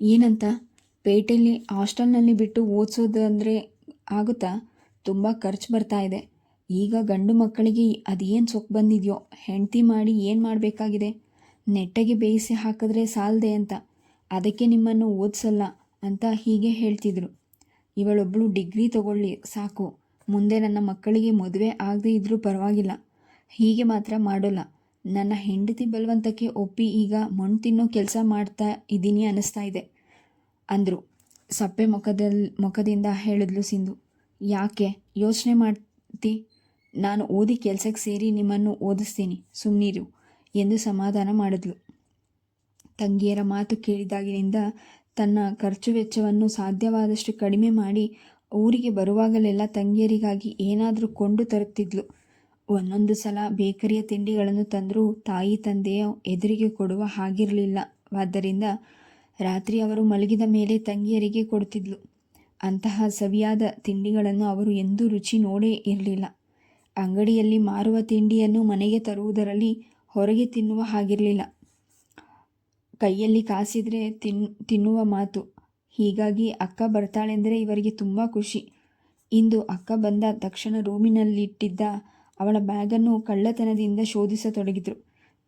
ಏನಂತ? ಪೇಟೆಯಲ್ಲಿ ಹಾಸ್ಟೆಲ್ನಲ್ಲಿ ಬಿಟ್ಟು ಓದಿಸೋದು ಅಂದರೆ ಆಗುತ್ತಾ? ತುಂಬ ಖರ್ಚು ಬರ್ತಾ ಇದೆ. ಈಗ ಗಂಡು ಮಕ್ಕಳಿಗೆ ಅದೇನು ಸೊಕ್ಕು ಬಂದಿದೆಯೋ? ಹೆಂಡತಿ ಮಾಡಿ ಏನು ಮಾಡಬೇಕಾಗಿದೆ? ನೆಟ್ಟಗೆ ಬೇಯಿಸಿ ಹಾಕಿದ್ರೆ ಸಾಲದೆ ಅಂತ. ಅದಕ್ಕೆ ನಿಮ್ಮನ್ನು ಓದಿಸಲ್ಲ ಅಂತ ಹೀಗೆ ಹೇಳ್ತಿದ್ರು. ಇವಳೊಬ್ಬಳು ಡಿಗ್ರಿ ತಗೊಳ್ಳಿ, ಸಾಕು. ಮುಂದೆ ನನ್ನ ಮಕ್ಕಳಿಗೆ ಮದುವೆ ಆಗದೇ ಇದ್ದರೂ ಪರವಾಗಿಲ್ಲ. ಹೀಗೆ ಮಾತ್ರ ಮಾಡೋಲ್ಲ. ನನ್ನ ಹೆಂಡತಿ ಬಲವಂತಕ್ಕೆ ಒಪ್ಪಿ ಈಗ ಮಣ್ಣು ತಿನ್ನೋ ಕೆಲಸ ಮಾಡ್ತಾ ಇದ್ದೀನಿ ಅನ್ನಿಸ್ತಾ ಇದೆ ಅಂದರು. ಸಪ್ಪೆ ಮುಖದಲ್ಲಿ ಮುಖದಿಂದ ಹೇಳಿದ್ಲು ಸಿಂಧು. ಯಾಕೆ? ಯೋಚನೆ ಮಾಡ್ತಿ. ನಾನು ಓದಿ ಕೆಲಸಕ್ಕೆ ಸೇರಿ ನಿಮ್ಮನ್ನು ಓದಿಸ್ತೀನಿ ಸುಮ್ಮನಿರು ಎಂದು ಸಮಾಧಾನ ಮಾಡಿದ್ಲು. ತಂಗಿಯರ ಮಾತು ಕೇಳಿದಾಗಿನಿಂದ ತನ್ನ ಖರ್ಚು ವೆಚ್ಚವನ್ನು ಸಾಧ್ಯವಾದಷ್ಟು ಕಡಿಮೆ ಮಾಡಿ ಊರಿಗೆ ಬರುವಾಗಲೆಲ್ಲ ತಂಗಿಯರಿಗಾಗಿ ಏನಾದರೂ ಕೊಂಡು ತರುತ್ತಿದ್ಲು. ಒಂದೊಂದು ಸಲ ಬೇಕರಿಯ ತಿಂಡಿಗಳನ್ನು ತಂದರೂ ತಾಯಿ ತಂದೆಯ ಎದುರಿಗೆ ಕೊಡುವ ಹಾಗಿರಲಿಲ್ಲ. ಆದ್ದರಿಂದ ರಾತ್ರಿ ಅವರು ಮಲಗಿದ ಮೇಲೆ ತಂಗಿಯರಿಗೆ ಕೊಡ್ತಿದ್ಲು ಅಂತಹ ಸವಿಯಾದ ತಿಂಡಿಗಳನ್ನು ಅವರು ಎಂದೂ ರುಚಿ ನೋಡೇ ಇರಲಿಲ್ಲ. ಅಂಗಡಿಯಲ್ಲಿ ಮಾರುವ ತಿಂಡಿಯನ್ನು ಮನೆಗೆ ತರುವುದರಲ್ಲಿ ಹೊರಗೆ ತಿನ್ನುವ ಹಾಗಿರಲಿಲ್ಲ. ಕೈಯಲ್ಲಿ ಕಾಸಿದರೆ ತಿನ್, ತಿನ್ನುವ ಮಾತು. ಹೀಗಾಗಿ ಅಕ್ಕ ಬರ್ತಾಳೆಂದರೆ ಇವರಿಗೆ ತುಂಬ ಖುಷಿ. ಇಂದು ಅಕ್ಕ ಬಂದ ತಕ್ಷಣ ರೂಮಿನಲ್ಲಿಟ್ಟಿದ್ದ ಅವಳ ಬ್ಯಾಗನ್ನು ಕಳ್ಳತನದಿಂದ ಶೋಧಿಸತೊಡಗಿದ್ರು.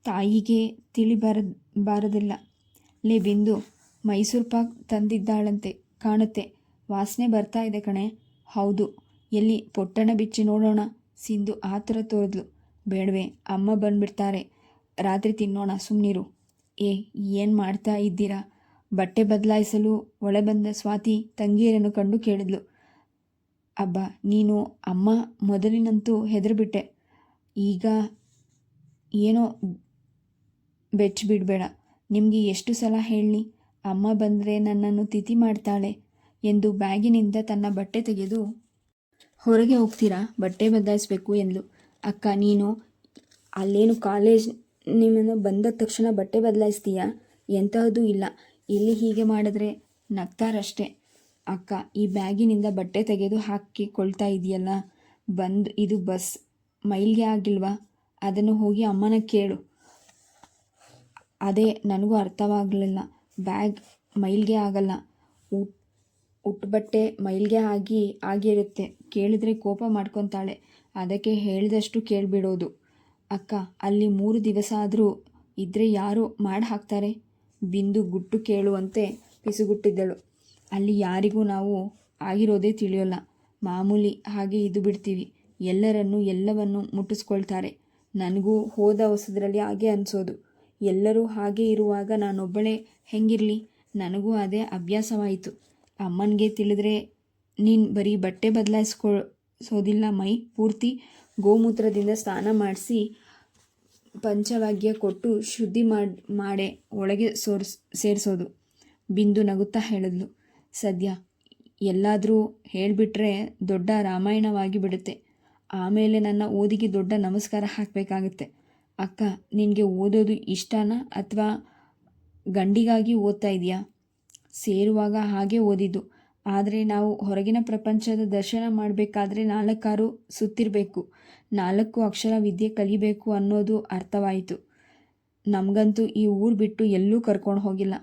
ತಾಯಿಗೆ ತಿಳಿಬಾರ, ಬಾರದಿಲ್ಲ. ಲೇ ಬಿಂದು, ಮೈಸೂರು ಪಾಕ್ ತಂದಿದ್ದಾಳಂತೆ, ಕಾಣುತ್ತೆ. ವಾಸನೆ ಬರ್ತಾ ಇದೆ ಕಣೆ. ಹೌದು, ಎಲ್ಲಿ ಪೊಟ್ಟಣ ಬಿಚ್ಚಿ ನೋಡೋಣ. ಸಿಂಧು ಆತುರ ತೋರಿದ್ಲು. ಬೇಡವೆ, ಅಮ್ಮ ಬಂದ್ಬಿಡ್ತಾರೆ. ರಾತ್ರಿ ತಿನ್ನೋಣ ಸುಮ್ಮನಿರು ಏ, ಏನು ಮಾಡ್ತಾ ಇದ್ದೀರಾ? ಬಟ್ಟೆ ಬದಲಾಯಿಸಲು ಒಳೆ ಬಂದ ಸ್ವಾತಿ ತಂಗಿಯರನ್ನು ಕಂಡು ಕೇಳಿದ್ಲು. ಅಬ್ಬ, ನೀನು ಅಮ್ಮ ಮೊದಲಿನಂತೂ ಹೆದರ್ಬಿಟ್ಟೆ. ಈಗ ಏನೋ ಬೆಚ್ಚ ಬಿಡಬೇಡ ನಿಮಗೆ ಎಷ್ಟು ಸಲ ಹೇಳಿ ಅಮ್ಮ ಬಂದರೆ ನನ್ನನ್ನು ತಿಥಿ ಮಾಡ್ತಾಳೆ ಎಂದು ಬ್ಯಾಗಿನಿಂದ ತನ್ನ ಬಟ್ಟೆ ತೆಗೆದು ಹೊರಗೆ ಹೋಗ್ತೀರಾ, ಬಟ್ಟೆ ಬದಲಾಯಿಸಬೇಕು ಎಂದು ಅಕ್ಕ, ನೀನು ಅಲ್ಲೇನು ಕಾಲೇಜ್ ನಿಮ್ಮನ್ನು ಬಂದ ತಕ್ಷಣ ಬಟ್ಟೆ ಬದಲಾಯಿಸ್ತೀಯಾ? ಎಂತಹದ್ದು ಇಲ್ಲ. ಇಲ್ಲಿ ಹೀಗೆ ಮಾಡಿದ್ರೆ ನಗ್ತಾರಷ್ಟೇ. ಅಕ್ಕ, ಈ ಬ್ಯಾಗಿನಿಂದ ಬಟ್ಟೆ ತೆಗೆದು ಹಾಕಿಕೊಳ್ತಾ ಇದೆಯಲ್ಲ, ಬಂದು ಇದು ಬಸ್. ಮೈಲ್ಗೆ ಆಗಿಲ್ವಾ? ಅದನ್ನು ಹೋಗಿ ಅಮ್ಮನ ಕೇಳು. ಅದೇ, ನನಗೂ ಅರ್ಥವಾಗಲಿಲ್ಲ. ಬ್ಯಾಗ್ ಮೈಲ್ಗೆ ಆಗಲ್ಲ. ಉಟ್ ಉಟ್ಟು ಬಟ್ಟೆ ಮೈಲ್ಗೆ ಆಗಿ, ಆಗಿರುತ್ತೆ. ಕೇಳಿದ್ರೆ ಕೋಪ ಮಾಡ್ಕೊತಾಳೆ. ಅದಕ್ಕೆ ಹೇಳಿದಷ್ಟು ಕೇಳಿಬಿಡೋದು. ಅಕ್ಕ, ಅಲ್ಲಿ ಮೂರು ದಿವಸ ಆದರೂ ಇದ್ದರೆ ಯಾರು ಮಾಡಿ ಹಾಕ್ತಾರೆ? ಬಿಂದು ಗುಟ್ಟು ಕೇಳುವಂತೆ ಪಿಸುಗುಟ್ಟಿದ್ದಳು. ಅಲ್ಲಿ ಯಾರಿಗೂ ನಾವು ಆಗಿರೋದೇ ತಿಳಿಯೋಲ್ಲ. ಮಾಮೂಲಿ ಹಾಗೆ ಇದು ಬಿಡ್ತೀವಿ. ಎಲ್ಲರನ್ನು, ಎಲ್ಲವನ್ನು ಮುಟ್ಟಿಸ್ಕೊಳ್ತಾರೆ. ನನಗೂ ಹೋದ ಹೊಸದ್ರಲ್ಲಿ ಹಾಗೆ ಅನಿಸೋದು. ಎಲ್ಲರೂ ಹಾಗೆ ಇರುವಾಗ ನಾನೊಬ್ಬಳೇ ಹೆಂಗಿರಲಿ? ನನಗೂ ಅದೇ ಅಭ್ಯಾಸವಾಯಿತು. ಅಮ್ಮನಿಗೆ ತಿಳಿದ್ರೆ ನೀನು ಬರೀ ಬಟ್ಟೆ ಬದಲಾಯಿಸ್ಕೊಳ್ಸೋದಿಲ್ಲ ಮೈ ಪೂರ್ತಿ ಗೋಮೂತ್ರದಿಂದ ಸ್ನಾನ ಮಾಡಿಸಿ ಪಂಚವಾಗ್ಯ ಕೊಟ್ಟು ಶುದ್ಧಿ ಮಾಡಿ, ಮಾಡೇ ಒಳಗೆ ಸೋರ್ಸ್, ಸೇರಿಸೋದು. ಬಿಂದು ನಗುತ್ತಾ ಹೇಳಿದ್ಲು. ಸದ್ಯ ಎಲ್ಲಾದರೂ ಹೇಳಿಬಿಟ್ರೆ ದೊಡ್ಡ ರಾಮಾಯಣವಾಗಿ ಬಿಡುತ್ತೆ. ಆಮೇಲೆ ನನ್ನ ಓದಿಗೆ ದೊಡ್ಡ ನಮಸ್ಕಾರ ಹಾಕಬೇಕಾಗುತ್ತೆ. ಅಕ್ಕ, ನಿನಗೆ ಓದೋದು ಇಷ್ಟನಾ ಅಥವಾ ಗಂಡಿಗಾಗಿ ಓದ್ತಾ ಇದೆಯಾ? ಸೇರುವಾಗ ಹಾಗೆ ಓದಿದ್ದು. ಆದರೆ ನಾವು ಹೊರಗಿನ ಪ್ರಪಂಚದ ದರ್ಶನ ಮಾಡಬೇಕಾದ್ರೆ ನಾಲ್ಕಾರು ಸುತ್ತಿರಬೇಕು. ನಾಲ್ಕು ಅಕ್ಷರ ವಿದ್ಯೆ ಕಲಿಬೇಕು ಅನ್ನೋದು ಅರ್ಥವಾಯಿತು. ನಮಗಂತೂ ಈ ಊರು ಬಿಟ್ಟು ಎಲ್ಲೂ ಕರ್ಕೊಂಡು ಹೋಗಿಲ್ಲ.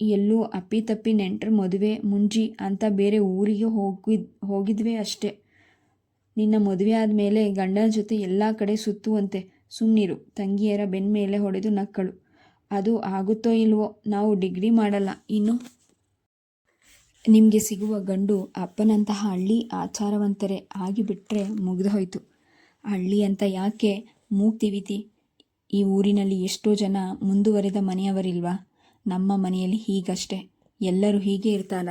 ಎಲ್ಲೂ ಅಪ್ಪಿತಪ್ಪಿ ನೆಂಟರು ಮದುವೆ ಮುಂಜಿ ಅಂತ ಬೇರೆ ಊರಿಗೆ ಹೋಗಿದ್, ಹೋಗಿದ್ವಿ ಅಷ್ಟೇ. ನಿನ್ನ ಮದುವೆ ಆದಮೇಲೆ ಗಂಡನ ಜೊತೆ ಎಲ್ಲ ಕಡೆ ಸುತ್ತುವಂತೆ. ಸುಮ್ಮನಿರು ತಂಗಿಯರ ಬೆನ್ನ ಮೇಲೆ ಹೊಡೆದು ನಕ್ಕಳು. ಅದು ಆಗುತ್ತೋ ಇಲ್ವೋ ನಾವು ಡಿಗ್ರಿ ಮಾಡಲ್ಲ. ಇನ್ನು? ನಿಮಗೆ ಸಿಗುವ ಗಂಡು ಅಪ್ಪನಂತಹ ಹಳ್ಳಿ ಆಚಾರವಂತರೇ ಆಗಿಬಿಟ್ರೆ ಮುಗಿದು ಹೋಯಿತು. ಹಳ್ಳಿ ಅಂತ ಯಾಕೆ ಮೂಗ್ತಿವಿತಿ ಈ ಊರಿನಲ್ಲಿ ಎಷ್ಟೋ ಜನ ಮುಂದುವರೆದ ಮನೆಯವರಿಲ್ವಾ? ನಮ್ಮ ಮನೆಯಲ್ಲಿ ಹೀಗಷ್ಟೇ. ಎಲ್ಲರೂ ಹೀಗೆ ಇರ್ತಾರ?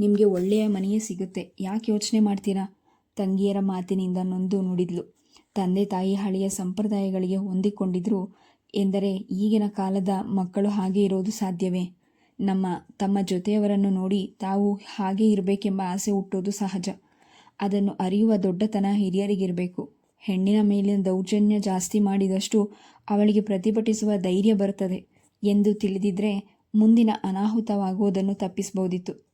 ನಿಮಗೆ ಒಳ್ಳೆಯ ಮನೆಯೇ ಸಿಗುತ್ತೆ. ಯಾಕೆ ಯೋಚನೆ ಮಾಡ್ತೀರಾ? ತಂಗಿಯರ ಮಾತಿನಿಂದ ನೊಂದು ನುಡಿದ್ಲು. ತಂದೆ ತಾಯಿ ಹಳೆಯ ಸಂಪ್ರದಾಯಗಳಿಗೆ ಹೊಂದಿಕೊಂಡಿದ್ರು ಎಂದರೆ ಈಗಿನ ಕಾಲದ ಮಕ್ಕಳು ಹಾಗೆ ಇರೋದು ಸಾಧ್ಯವೇ? ನಮ್ಮ, ತಮ್ಮ ಜೊತೆಯವರನ್ನು ನೋಡಿ ತಾವು ಹಾಗೆ ಇರಬೇಕೆಂಬ ಆಸೆ ಹುಟ್ಟೋದು ಸಹಜ. ಅದನ್ನು ಅರಿಯುವ ದೊಡ್ಡತನ ಹಿರಿಯರಿಗಿರಬೇಕು. ಹೆಣ್ಣಿನ ಮೇಲಿನ ದೌರ್ಜನ್ಯ ಜಾಸ್ತಿ ಮಾಡಿದಷ್ಟು ಅವಳಿಗೆ ಪ್ರತಿಭಟಿಸುವ ಧೈರ್ಯ ಬರುತ್ತದೆ ಎಂದು ತಿಳಿದಿದ್ರೆ ಮುಂದಿನ ಅನಾಹುತವಾಗುವುದನ್ನು ತಪ್ಪಿಸಬಹುದಿತ್ತು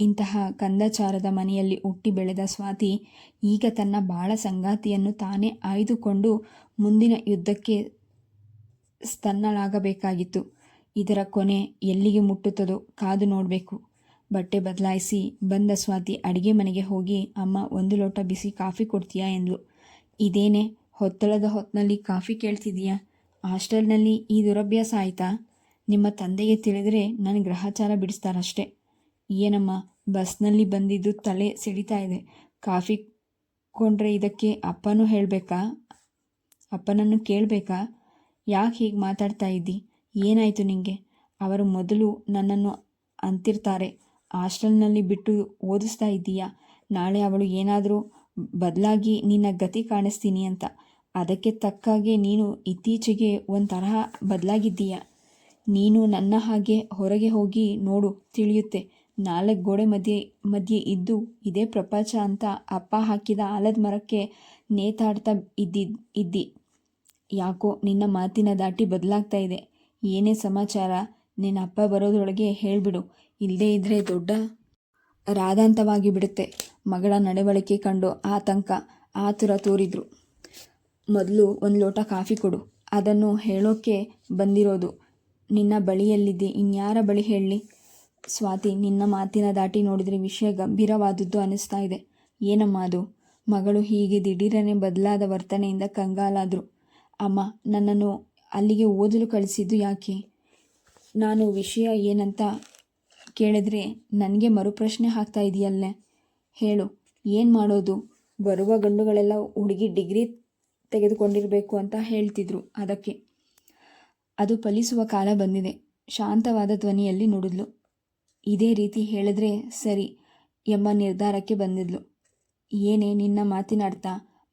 ಇಂತಹ ಕಂದಚಾರದ ಮನೆಯಲ್ಲಿ ಹುಟ್ಟಿ ಬೆಳೆದ ಸ್ವಾತಿ ಈಗ ತನ್ನ ಬಾಳ ಸಂಗಾತಿಯನ್ನು ತಾನೇ ಆಯ್ದುಕೊಂಡು ಮುಂದಿನ ಯುದ್ಧಕ್ಕೆ ಸ್ತನ್ನಳಾಗಬೇಕಾಗಿತ್ತು. ಇದರ ಕೊನೆ ಎಲ್ಲಿಗೆ ಮುಟ್ಟುತ್ತದೋ ಕಾದು ನೋಡಬೇಕು. ಬಟ್ಟೆ ಬದಲಾಯಿಸಿ ಬಂದ ಸ್ವಾತಿ ಅಡಿಗೆ ಮನೆಗೆ ಹೋಗಿ, ಅಮ್ಮ, ಒಂದು ಲೋಟ ಬಿಸಿ ಕಾಫಿ ಕೊಡ್ತೀಯಾ? ಎಂದ್ಲು. ಇದೇನೆ, ಹೊತ್ತಳದ ಹೊತ್ತಿನಲ್ಲಿ ಕಾಫಿ ಕೇಳ್ತಿದೀಯಾ ಹಾಸ್ಟೆಲ್ನಲ್ಲಿ ಈ ದುರಭ್ಯಾಸ ಆಯಿತಾ? ನಿಮ್ಮ ತಂದೆಗೆ ತಿಳಿದರೆ ನನ್ನ ಗ್ರಹಚಾರ ಬಿಡಿಸ್ತಾರಷ್ಟೇ. ಏನಮ್ಮ, ಬಸ್ನಲ್ಲಿ ಬಂದಿದ್ದು ತಲೆ ಸಿಡಿತಾ ಇದೆ. ಕಾಫಿ ಕೊಂಡ್ರೆ ಇದಕ್ಕೆ ಅಪ್ಪನೂ ಹೇಳಬೇಕಾ? ಅಪ್ಪನನ್ನು ಕೇಳಬೇಕಾ? ಯಾಕೆ ಹೀಗೆ ಮಾತಾಡ್ತಾ ಇದ್ದಿ? ಏನಾಯಿತು ನಿಮಗೆ ಅವರು ಮೊದಲು ನನ್ನನ್ನು ಅಂತಿರ್ತಾರೆ. ಹಾಸ್ಟೆಲ್ನಲ್ಲಿ ಬಿಟ್ಟು ಓದಿಸ್ತಾ ಇದ್ದೀಯಾ? ನಾಳೆ ಅವಳು ಏನಾದರೂ ಬದಲಾಗಿ ನಿನ್ನ ಗತಿ ಕಾಣಿಸ್ತೀನಿ ಅಂತ. ಅದಕ್ಕೆ ತಕ್ಕಾಗೆ ನೀನು ಇತ್ತೀಚೆಗೆ ಒಂದು ಬದಲಾಗಿದ್ದೀಯ? ನೀನು ನನ್ನ ಹಾಗೆ ಹೊರಗೆ ಹೋಗಿ ನೋಡು, ತಿಳಿಯುತ್ತೆ. ನಾಲ್ಕು ಗೋಡೆ ಮಧ್ಯೆ ಮಧ್ಯೆ ಇದ್ದು ಇದೇ ಪ್ರಪಂಚ ಅಂತ ಅಪ್ಪ ಹಾಕಿದ ಆಲದ ಮರಕ್ಕೆ ನೇತಾಡ್ತಾ ಇದ್ದಿದ್ ಇದ್ದಿ. ಯಾಕೋ ನಿನ್ನ ಮಾತಿನ ದಾಟಿ ಬದಲಾಗ್ತಾ ಇದೆ. ಏನೇ ಸಮಾಚಾರ, ನಿನ್ನ ಅಪ್ಪ ಬರೋದ್ರೊಳಗೆ ಹೇಳಿಬಿಡು. ಇಲ್ಲದೇ ಇದ್ದರೆ ದೊಡ್ಡ ರಾಧಾಂತವಾಗಿ ಬಿಡುತ್ತೆ. ಮಗಳ ನಡವಳಿಕೆ ಕಂಡು ಆತಂಕ, ಆತುರ ತೋರಿದ್ರು. ಮೊದಲು ಒಂದು ಲೋಟ ಕಾಫಿ ಕೊಡು. ಅದನ್ನು ಹೇಳೋಕ್ಕೆ ಬಂದಿರೋದು. ನಿನ್ನ ಬಳಿಯಲ್ಲಿದೆ ಇನ್ಯಾರ ಬಳಿ ಹೇಳಲಿ ಸ್ವಾತಿ, ನಿನ್ನ ಮಾತಿನ ದಾಟಿ ನೋಡಿದರೆ ವಿಷಯ ಗಂಭೀರವಾದದ್ದು ಅನ್ನಿಸ್ತಾ ಇದೆ. ಏನಮ್ಮ ಅದು? ಮಗಳು ಹೀಗೆ ದಿಢೀರನೆ ಬದಲಾದ ವರ್ತನೆಯಿಂದ ಕಂಗಾಲಾದರು. ಅಮ್ಮ, ನನ್ನನ್ನು ಅಲ್ಲಿಗೆ ಓದಲು ಕಳಿಸಿದ್ದು ಯಾಕೆ? ನಾನು ವಿಷಯ ಏನಂತ ಕೇಳಿದ್ರೆ ನನಗೆ ಮರುಪ್ರಶ್ನೆ ಹಾಕ್ತಾ ಇದೆಯಲ್ಲೇ. ಹೇಳು, ಏನು ಮಾಡೋದು? ಬರುವ ಗಂಡುಗಳೆಲ್ಲ ಹುಡುಗಿ ಡಿಗ್ರಿ ತೆಗೆದುಕೊಂಡಿರಬೇಕು ಅಂತ ಹೇಳ್ತಿದ್ರು. ಅದಕ್ಕೆ ಅದು ಫಲಿಸುವ ಕಾಲ ಬಂದಿದೆ. ಶಾಂತವಾದ ಧ್ವನಿಯಲ್ಲಿ ನುಡಿದ್ಲು. ಇದೇ ರೀತಿ ಹೇಳಿದ್ರೆ ಸರಿ ಎಂಬ ನಿರ್ಧಾರಕ್ಕೆ ಬಂದಿದ್ಲು. ಏನೇ ನಿನ್ನ ಮಾತಿನ ಅರ್ಥ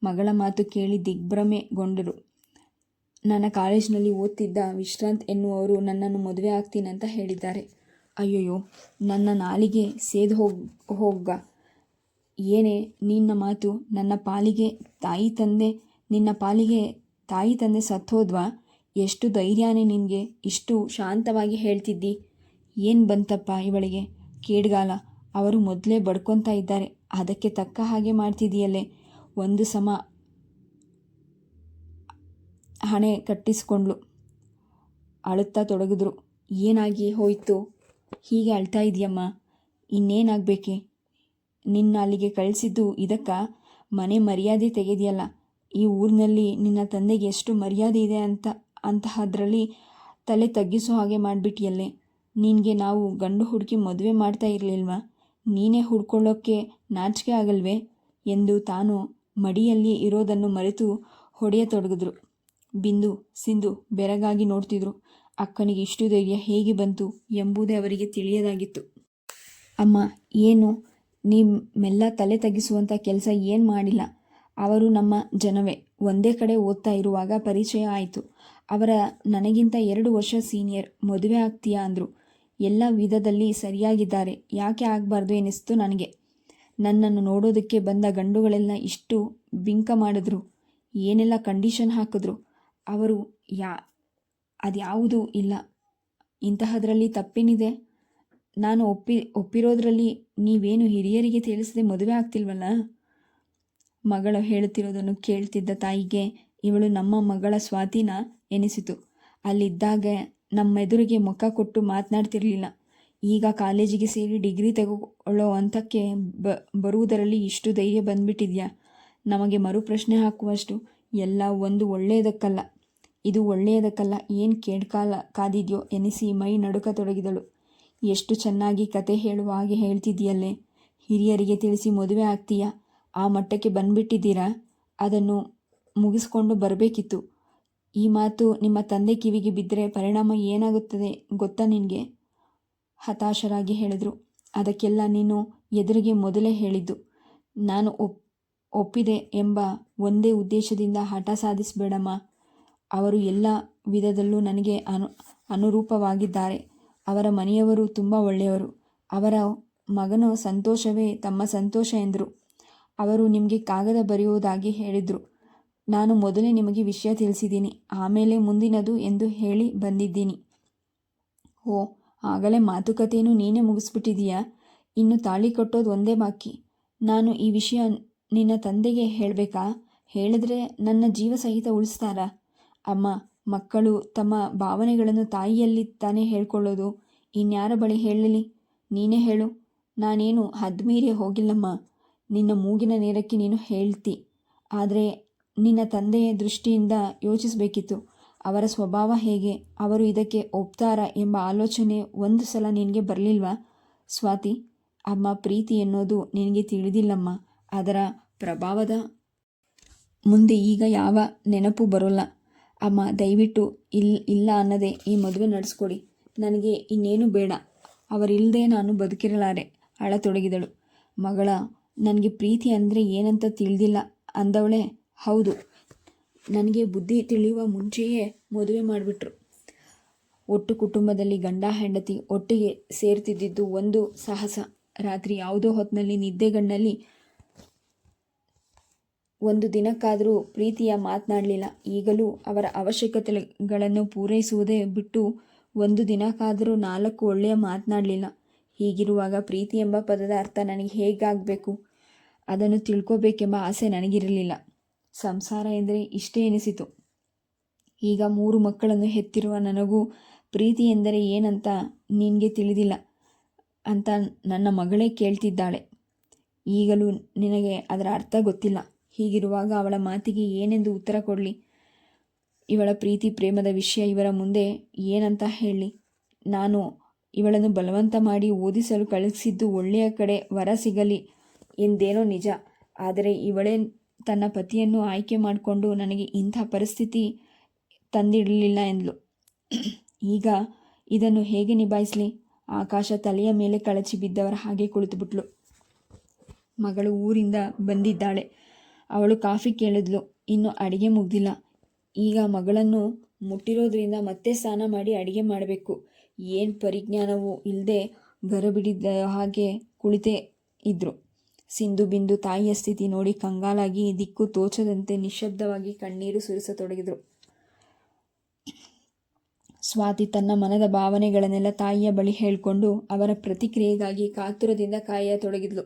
ಮಗಳ ಮಾತು ಕೇಳಿ ದಿಗ್ಭ್ರಮೆಗೊಂಡರು. ನನ್ನ ಕಾಲೇಜಿನಲ್ಲಿ ಓದ್ತಿದ್ದ ವಿಶ್ರಾಂತ್ ಎನ್ನುವರು ನನ್ನನ್ನು ಮದುವೆ ಆಗ್ತೀನಂತ ಹೇಳಿದ್ದಾರೆ. ಅಯ್ಯೋಯ್ಯೋ, ನನ್ನ ನಾಲಿಗೆ ಸೇದು ಹೋಗ್ ಹೋಗ ಏನೇ ನಿನ್ನ ಮಾತು ನನ್ನ ಪಾಲಿಗೆ ತಾಯಿ ತಂದೆ, ನಿನ್ನ ಪಾಲಿಗೆ ತಾಯಿ ತಂದೆ ಸತ್ತೋದ್ವಾ? ಎಷ್ಟು ಧೈರ್ಯನೇ ನಿನಗೆ ಇಷ್ಟು ಶಾಂತವಾಗಿ ಹೇಳ್ತಿದ್ದಿ? ಏನು ಬಂತಪ್ಪ ಇವಳಿಗೆ? ಕೇಡ್ಗಾಲ, ಅವರು ಮೊದಲೇ ಬಡ್ಕೊತಾ ಇದ್ದಾರೆ, ಅದಕ್ಕೆ ತಕ್ಕ ಹಾಗೆ ಮಾಡ್ತಿದೆಯಲ್ಲೇ ಒಂದು ಸಮ ಹಣೆ ಕಟ್ಟಿಸ್ಕೊಂಡ್ಳು. ಅಳುತ್ತಾ ತೊಡಗಿದ್ರು. ಏನಾಗಿ ಹೋಯ್ತು? ಹೀಗೆ ಅಳ್ತಾ ಇದೆಯಮ್ಮ? ಇನ್ನೇನಾಗಬೇಕೆ? ನಿನ್ನ ಅಲ್ಲಿಗೆ ಕಳಿಸಿದ್ದು ಇದಕ್ಕ ಮನೆ ಮರ್ಯಾದೆ ತೆಗೆದಿಯಲ್ಲ, ಈ ಊರಿನಲ್ಲಿ ನಿನ್ನ ತಂದೆಗೆ ಎಷ್ಟು ಮರ್ಯಾದೆ ಇದೆ ಅಂತ? ಅಂತಹದ್ರಲ್ಲಿ ತಲೆ ತಗ್ಗಿಸೋ ಹಾಗೆ ಮಾಡಿಬಿಟ್ಟಿಯಲ್ಲೆ ನಿನಗೆ ನಾವು ಗಂಡು ಹುಡುಕಿ ಮದುವೆ ಮಾಡ್ತಾ ಇರಲಿಲ್ವಾ? ನೀನೇ ಹುಡ್ಕೊಳ್ಳೋಕ್ಕೆ ನಾಚಿಕೆ ಆಗಲ್ವೇ? ಎಂದು ತಾನು ಮಡಿಯಲ್ಲಿ ಇರೋದನ್ನು ಮರೆತು ಹೊಡೆಯತೊಡಗಿದ್ರು. ಬಿಂದು, ಸಿಂಧು ಬೆರಗಾಗಿ ನೋಡ್ತಿದ್ರು, ಅಕ್ಕನಿಗೆ ಇಷ್ಟು ಧೈರ್ಯ ಹೇಗೆ ಬಂತು ಎಂಬುದೇ ಅವರಿಗೆ ತಿಳಿಯದಾಗಿತ್ತು. ಅಮ್ಮ, ಏನು? ನಿಮ್ಮೆಲ್ಲ ತಲೆ ತಗ್ಗಿಸುವಂಥ ಕೆಲಸ ಏನು ಮಾಡಿಲ್ಲ? ಅವರು ನಮ್ಮ ಜನವೇ, ಒಂದೇ ಕಡೆ ಓದ್ತಾ ಇರುವಾಗ ಪರಿಚಯ ಆಯಿತು. ಅವರ ನನಗಿಂತ ಎರಡು ವರ್ಷ ಸೀನಿಯರ್ ಮದುವೆ ಆಗ್ತೀಯಾ ಅಂದರು. ಎಲ್ಲ ವಿಧದಲ್ಲಿ ಸರಿಯಾಗಿದ್ದಾರೆ. ಯಾಕೆ ಆಗಬಾರ್ದು ಎನಿಸ್ತು ನನಗೆ. ನನ್ನನ್ನು ನೋಡೋದಕ್ಕೆ ಬಂದ ಗಂಡುಗಳೆಲ್ಲ ಇಷ್ಟು ಬಿಂಕ ಮಾಡಿದ್ರು. ಏನೆಲ್ಲ ಕಂಡೀಷನ್ ಹಾಕಿದ್ರು. ಅವರು ಯಾ, ಅದ್ಯಾವುದೂ ಇಲ್ಲ. ಇಂತಹದ್ರಲ್ಲಿ ತಪ್ಪೇನಿದೆ? ನಾನು ಒಪ್ಪಿ, ಒಪ್ಪಿರೋದ್ರಲ್ಲಿ ನೀವೇನು ಹಿರಿಯರಿಗೆ ತಿಳಿಸದೆ ಮದುವೆ ಆಗ್ತಿಲ್ವಲ್ಲ? ಮಗಳು ಹೇಳುತ್ತಿರೋದನ್ನು ಕೇಳ್ತಿದ್ದ ತಾಯಿಗೆ, ಇವಳು ನಮ್ಮ ಮಗಳ ಸ್ವಾತಿನ ಎನಿಸಿತು. ಅಲ್ಲಿದ್ದಾಗ ನಮ್ಮೆದುರಿಗೆ ಮುಖ ಕೊಟ್ಟು ಮಾತನಾಡ್ತಿರಲಿಲ್ಲ. ಈಗ ಕಾಲೇಜಿಗೆ ಸೇರಿ ಡಿಗ್ರಿ ತೆಗೆದುಕೊಳ್ಳೋ ಹಂತಕ್ಕೆ ಬ, ಬರುವುದರಲ್ಲಿ ಇಷ್ಟು ಧೈರ್ಯ ಬಂದ್ಬಿಟ್ಟಿದ್ಯಾ? ನಮಗೆ ಮರುಪ್ರಶ್ನೆ ಹಾಕುವಷ್ಟು ಎಲ್ಲ ಒಂದು ಒಳ್ಳೆಯದಕ್ಕಲ್ಲ. ಇದು ಒಳ್ಳೆಯದಕ್ಕಲ್ಲ, ಏನು ಕೇಡ್ಕಾಲ ಕಾದಿದ್ಯೋ ಎನಿಸಿ ಮೈ ನಡುಕ ತೊಡಗಿದಳು. ಎಷ್ಟು ಚೆನ್ನಾಗಿ ಕತೆ ಹೇಳುವ ಹಾಗೆ ಹೇಳ್ತಿದ್ದೀಯಲ್ಲೇ. ಹಿರಿಯರಿಗೆ ತಿಳಿಸಿ ಮದುವೆ ಆಗ್ತೀಯಾ? ಆ ಮಟ್ಟಕ್ಕೆ ಬಂದ್ಬಿಟ್ಟಿದ್ದೀರಾ? ಅದನ್ನು ಮುಗಿಸ್ಕೊಂಡು ಬರಬೇಕಿತ್ತು. ಈ ಮಾತು ನಿಮ್ಮ ತಂದೆ ಕಿವಿಗೆ ಬಿದ್ದರೆ ಪರಿಣಾಮ ಏನಾಗುತ್ತದೆ ಗೊತ್ತಾ ನಿನಗೆ? ಹತಾಶರಾಗಿ ಹೇಳಿದರು. ಅದಕ್ಕೆಲ್ಲ ನೀನು ಎದುರಿಗೆ ಮೊದಲೇ ಹೇಳಿದ್ದು. ನಾನು ಒಪ್, ಒಪ್ಪಿದೆ ಎಂಬ ಒಂದೇ ಉದ್ದೇಶದಿಂದ ಹಠ ಸಾಧಿಸಬೇಡಮ್ಮ. ಅವರು ಎಲ್ಲ ವಿಧದಲ್ಲೂ ನನಗೆ ಅನು, ಅನುರೂಪವಾಗಿದ್ದಾರೆ. ಅವರ ಮನೆಯವರು ತುಂಬ ಒಳ್ಳೆಯವರು. ಅವರ ಮಗನ ಸಂತೋಷವೇ ತಮ್ಮ ಸಂತೋಷ ಎಂದರು. ಅವರು ನಿಮಗೆ ಕಾಗದ ಬರೆಯುವುದಾಗಿ ಹೇಳಿದರು. ನಾನು ಮೊದಲೇ ನಿಮಗೆ ವಿಷಯ ತಿಳಿಸಿದ್ದೀನಿ. ಆಮೇಲೆ ಮುಂದಿನದು ಎಂದು ಹೇಳಿ ಬಂದಿದ್ದೀನಿ. ಓ ಆಗಲೇ ಮಾತುಕತೆಯನ್ನು ನೀನೇ ಮುಗಿಸ್ಬಿಟ್ಟಿದೀಯಾ ಇನ್ನು ತಾಳಿ ಕಟ್ಟೋದು ಒಂದೇ ಬಾಕಿ. ನಾನು ಈ ವಿಷಯ ನಿನ್ನ ತಂದೆಗೆ ಹೇಳಬೇಕಾ? ಹೇಳಿದ್ರೆ ನನ್ನ ಜೀವ ಸಹಿತ ಉಳಿಸ್ತಾರಾ? ಅಮ್ಮ, ಮಕ್ಕಳು ತಮ್ಮ ಭಾವನೆಗಳನ್ನು ತಾಯಿಯಲ್ಲಿ ತಾನೇ ಹೇಳ್ಕೊಳ್ಳೋದು. ಇನ್ಯಾರ ಬಳಿ ಹೇಳಲಿ? ನೀನೇ ಹೇಳು. ನಾನೇನು ಹದ್ಮೀರಿ ಹೋಗಿಲ್ಲಮ್ಮ. ನಿನ್ನ ಮೂಗಿನ ನೇರಕ್ಕೆ ನೀನು ಹೇಳ್ತಿ. ಆದರೆ ನಿನ್ನ ತಂದೆಯ ದೃಷ್ಟಿಯಿಂದ ಯೋಚಿಸಬೇಕಿತ್ತು. ಅವರ ಸ್ವಭಾವ ಹೇಗೆ? ಅವರು ಇದಕ್ಕೆ ಒಪ್ತಾರಾ ಎಂಬ ಆಲೋಚನೆ ಒಂದು ಸಲ ನಿನಗೆ ಬರಲಿಲ್ವಾ? ಸ್ವಾತಿ, ಅಮ್ಮ ಪ್ರೀತಿ ಎನ್ನೋದು ನಿನಗೆ ತಿಳಿದಿಲ್ಲಮ್ಮ. ಅದರ ಪ್ರಭಾವದ ಮುಂದೆ ಈಗ ಯಾವ ನೆನಪು ಬರೋಲ್ಲ. ಅಮ್ಮ, ದಯವಿಟ್ಟು ಇಲ್, ಇಲ್ಲ ಅನ್ನದೇ ಈ ಮದುವೆ ನಡೆಸ್ಕೊಡಿ. ನನಗೆ ಇನ್ನೇನು ಬೇಡ. ಅವರಿಲ್ಲದೆ ನಾನು ಬದುಕಿರಲಾರೆ, ಅಳತೊಡಗಿದಳು. ಮಗಳ, ನನಗೆ ಪ್ರೀತಿ ಅಂದರೆ ಏನಂತ ತಿಳಿದಿಲ್ಲ. ಅಂದವಳೆ ಹೌದು. ನನಗೆ ಬುದ್ಧಿ ತಿಳಿಯುವ ಮುಂಚೆಯೇ ಮದುವೆ ಮಾಡಿಬಿಟ್ರು. ಒಟ್ಟು ಕುಟುಂಬದಲ್ಲಿ ಗಂಡ, ಹೆಂಡತಿ ಒಟ್ಟಿಗೆ ಸೇರ್ತಿದ್ದಿದ್ದು ಒಂದು ಸಾಹಸ. ರಾತ್ರಿ ಯಾವುದೋ ಹೊತ್ತಿನಲ್ಲಿ ನಿದ್ದೆಗಣ್ಣಲ್ಲಿ ಒಂದು ದಿನಕ್ಕಾದರೂ ಪ್ರೀತಿಯ ಮಾತನಾಡಲಿಲ್ಲ. ಈಗಲೂ ಅವರ ಅವಶ್ಯಕತೆಗಳನ್ನು ಪೂರೈಸುವುದೇ ಬಿಟ್ಟು ಒಂದು ದಿನಕ್ಕಾದರೂ ನಾಲ್ಕು ಒಳ್ಳೆಯ ಮಾತನಾಡಲಿಲ್ಲ. ಹೀಗಿರುವಾಗ ಪ್ರೀತಿ ಎಂಬ ಪದದ ಅರ್ಥ ನನಗೆ ಹೇಗಾಗಬೇಕು? ಅದನ್ನು ತಿಳ್ಕೋಬೇಕೆಂಬ ಆಸೆ ನನಗಿರಲಿಲ್ಲ. ಸಂಸಾರ ಎಂದರೆ ಇಷ್ಟೇ ಎನಿಸಿತು. ಈಗ ಮೂರು ಮಕ್ಕಳನ್ನು ಹೆತ್ತಿರುವ ನನಗೂ ಪ್ರೀತಿ ಎಂದರೆ ಏನಂತ ನಿನಗೆ ತಿಳಿದಿಲ್ಲ ಅಂತ ನನ್ನ ಮಗಳೇ ಕೇಳ್ತಿದ್ದಾಳೆ. ಈಗಲೂ ನಿನಗೆ ಅದರ ಅರ್ಥ ಗೊತ್ತಿಲ್ಲ. ಹೀಗಿರುವಾಗ ಅವಳ ಮಾತಿಗೆ ಏನೆಂದು ಉತ್ತರ ಕೊಡಲಿ? ಇವಳ ಪ್ರೀತಿ ಪ್ರೇಮದ ವಿಷಯ ಇವರ ಮುಂದೆ ಏನಂತ ಹೇಳಿ? ನಾನು ಇವಳನ್ನು ಬಲವಂತ ಮಾಡಿ ಓದಿಸಲು ಕಳಿಸಿದ್ದು ಒಳ್ಳೆಯ ಕಡೆ ವರ ಸಿಗಲಿ ಎಂದೇನೋ ನಿಜ. ಆದರೆ ಇವಳೇ ತನ್ನ ಪತಿಯನ್ನು ಆಯ್ಕೆ ಮಾಡಿಕೊಂಡು ನನಗೆ ಇಂಥ ಪರಿಸ್ಥಿತಿ ತಂದಿಡಲಿಲ್ಲ ಎಂದಳು ಈಗ ಇದನ್ನು ಹೇಗೆ ನಿಭಾಯಿಸಲಿ? ಆಕಾಶ ತಲೆಯ ಮೇಲೆ ಕಳಚಿ ಬಿದ್ದವರ ಹಾಗೆ ಕುಳಿತುಬಿಟ್ಲು. ಮಗಳು ಊರಿಂದ ಬಂದಿದ್ದಾಳೆ. ಅವಳು ಕಾಫಿ ಕೇಳಿದ್ಲು. ಇನ್ನು ಅಡಿಗೆ ಮುಗ್ದಿಲ್ಲ. ಈಗ ಮಗಳನ್ನು ಮುಟ್ಟಿರೋದ್ರಿಂದ ಮತ್ತೆ ಸ್ನಾನ ಮಾಡಿ ಅಡಿಗೆ ಮಾಡಬೇಕು. ಏನು ಪರಿಜ್ಞಾನವೂ ಇಲ್ಲದೆ ಬರಬಿಡಿದ ಹಾಗೆ ಕುಳಿತೇ ಇದ್ರು. ಸಿಂಧು ಬಿಂದು ತಾಯಿಯ ಸ್ಥಿತಿ ನೋಡಿ ಕಂಗಾಲಾಗಿ ದಿಕ್ಕು ತೋಚದಂತೆ ನಿಶ್ಶಬ್ದವಾಗಿ ಕಣ್ಣೀರು ಸುರಿಸತೊಡಗಿದರು. ಸ್ವಾತಿ ತನ್ನ ಮನದ ಭಾವನೆಗಳನ್ನೆಲ್ಲ ತಾಯಿಯ ಬಳಿ ಹೇಳಿಕೊಂಡು ಅವರ ಪ್ರತಿಕ್ರಿಯೆಗಾಗಿ ಕಾತುರದಿಂದ ಕಾಯತೊಡಗಿದ್ಲು.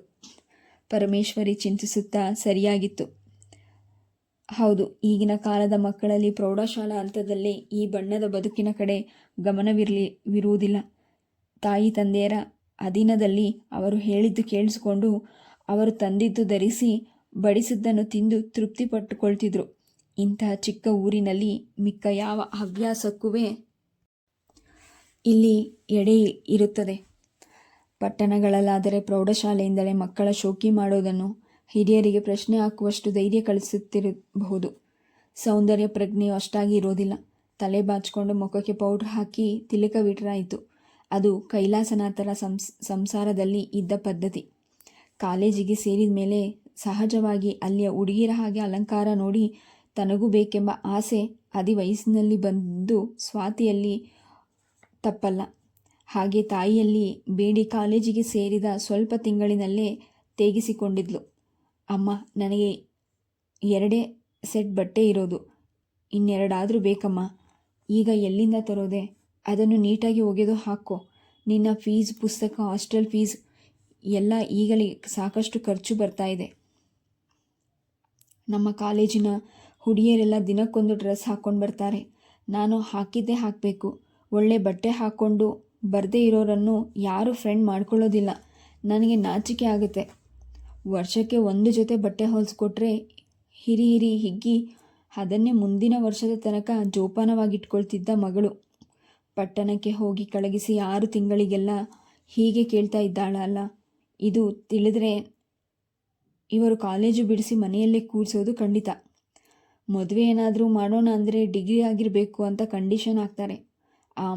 ಪರಮೇಶ್ವರಿ ಚಿಂತಿಸುತ್ತಾ ಸರಿಯಾಗಿತ್ತು. ಹೌದು, ಈಗಿನ ಕಾಲದ ಮಕ್ಕಳಲ್ಲಿ ಪ್ರೌಢಶಾಲಾ ಹಂತದಲ್ಲೇ ಈ ಬಣ್ಣದ ಬದುಕಿನ ಕಡೆ ಗಮನವಿರಲಿ, ವಿರುವುದಿಲ್ಲ. ತಾಯಿ, ತಂದೆಯರ ಅಧೀನದಲ್ಲಿ ಅವರು ಹೇಳಿದ್ದು ಕೇಳಿಸಿಕೊಂಡು ಅವರು ತಂದಿದ್ದು ಧರಿಸಿ ಬಡಿಸಿದ್ದನ್ನು ತಿಂದು ತೃಪ್ತಿ ಪಟ್ಟುಕೊಳ್ತಿದ್ರು ಇಂತಹ ಚಿಕ್ಕ ಊರಿನಲ್ಲಿ ಮಿಕ್ಕ ಯಾವ ಹವ್ಯಾಸಕ್ಕೂ ಇಲ್ಲಿ ಎಡೆ ಇರುತ್ತದೆ. ಪಟ್ಟಣಗಳಲ್ಲಾದರೆ ಪ್ರೌಢಶಾಲೆಯಿಂದಲೇ ಮಕ್ಕಳ ಶೋಕಿ ಮಾಡೋದನ್ನು ಹಿರಿಯರಿಗೆ ಪ್ರಶ್ನೆ ಹಾಕುವಷ್ಟು ಧೈರ್ಯ ಕಳಿಸುತ್ತಿರಬಹುದು. ಸೌಂದರ್ಯ ಪ್ರಜ್ಞೆಯು ಅಷ್ಟಾಗಿ ಇರೋದಿಲ್ಲ. ತಲೆ ಬಾಚಿಕೊಂಡು ಮುಖಕ್ಕೆ ಪೌಡ್ರ್ ಹಾಕಿ ತಿಲಕವಿಟ್ರಾಯಿತು ಅದು ಕೈಲಾಸನಾಥರ ಸಂಸ್, ಸಂಸಾರದಲ್ಲಿ ಇದ್ದ ಪದ್ಧತಿ. ಕಾಲೇಜಿಗೆ ಸೇರಿದ ಮೇಲೆ ಸಹಜವಾಗಿ ಅಲ್ಲಿಯ ಹುಡುಗಿಯರ ಹಾಗೆ ಅಲಂಕಾರ ನೋಡಿ ತನಗೂ ಬೇಕೆಂಬ ಆಸೆ ಅದಿ ವಯಸ್ಸಿನಲ್ಲಿ ಬಂದು ಸ್ವಾತಿಯಲ್ಲಿ ತಪ್ಪಲ್ಲ. ಹಾಗೆ ತಾಯಿಯಲ್ಲಿ ಬೇಡಿ ಕಾಲೇಜಿಗೆ ಸೇರಿದ ಸ್ವಲ್ಪ ತಿಂಗಳಿನಲ್ಲೇ ತೇಗಿಸಿಕೊಂಡಿದ್ಲು. ಅಮ್ಮ, ನನಗೆ ಎರಡೇ ಸೆಟ್ ಬಟ್ಟೆ ಇರೋದು. ಇನ್ನೆರಡಾದರೂ ಬೇಕಮ್ಮ. ಈಗ ಎಲ್ಲಿಂದ ತರೋದೆ? ಅದನ್ನು ನೀಟಾಗಿ ಒಗೆದು ಹಾಕೋ. ನಿನ್ನ ಫೀಸ್, ಪುಸ್ತಕ, ಹಾಸ್ಟೆಲ್ ಫೀಸ್ ಎಲ್ಲ ಈಗಲೇ ಸಾಕಷ್ಟು ಖರ್ಚು ಬರ್ತಾ ಇದೆ. ನಮ್ಮ ಕಾಲೇಜಿನ ಹುಡುಗಿಯರೆಲ್ಲ ದಿನಕ್ಕೊಂದು ಡ್ರೆಸ್ ಹಾಕ್ಕೊಂಡು ಬರ್ತಾರೆ. ನಾನು ಹಾಕಿದ್ದೇ ಹಾಕಬೇಕು. ಒಳ್ಳೆ ಬಟ್ಟೆ ಹಾಕ್ಕೊಂಡು ಬರದೇ ಇರೋರನ್ನು ಯಾರೂ ಫ್ರೆಂಡ್ ಮಾಡ್ಕೊಳ್ಳೋದಿಲ್ಲ. ನನಗೆ ನಾಚಿಕೆ ಆಗುತ್ತೆ. ವರ್ಷಕ್ಕೆ ಒಂದು ಜೊತೆ ಬಟ್ಟೆ ಹೊಲಿಸ್ಕೊಟ್ರೆ ಹಿರಿ ಹಿರಿ ಹಿಗ್ಗಿ ಅದನ್ನೇ ಮುಂದಿನ ವರ್ಷದ ತನಕ ಜೋಪಾನವಾಗಿಟ್ಕೊಳ್ತಿದ್ದ ಮಗಳು. ಪಟ್ಟಣಕ್ಕೆ ಹೋಗಿ ಕಳಗಿಸಿ ಆರು ತಿಂಗಳಿಗೆಲ್ಲ ಹೀಗೆ ಕೇಳ್ತಾ ಇದ್ದಾಳಲ್ಲ. ಇದು ತಿಳಿದ್ರೆ ಇವರು ಕಾಲೇಜು ಬಿಡಿಸಿ ಮನೆಯಲ್ಲೇ ಕೂರಿಸೋದು ಖಂಡಿತ. ಮದುವೆ ಏನಾದರೂ ಮಾಡೋಣ ಅಂದರೆ ಡಿಗ್ರಿ ಆಗಿರಬೇಕು ಅಂತ ಕಂಡೀಷನ್ ಹಾಕ್ತಾರೆ ಆ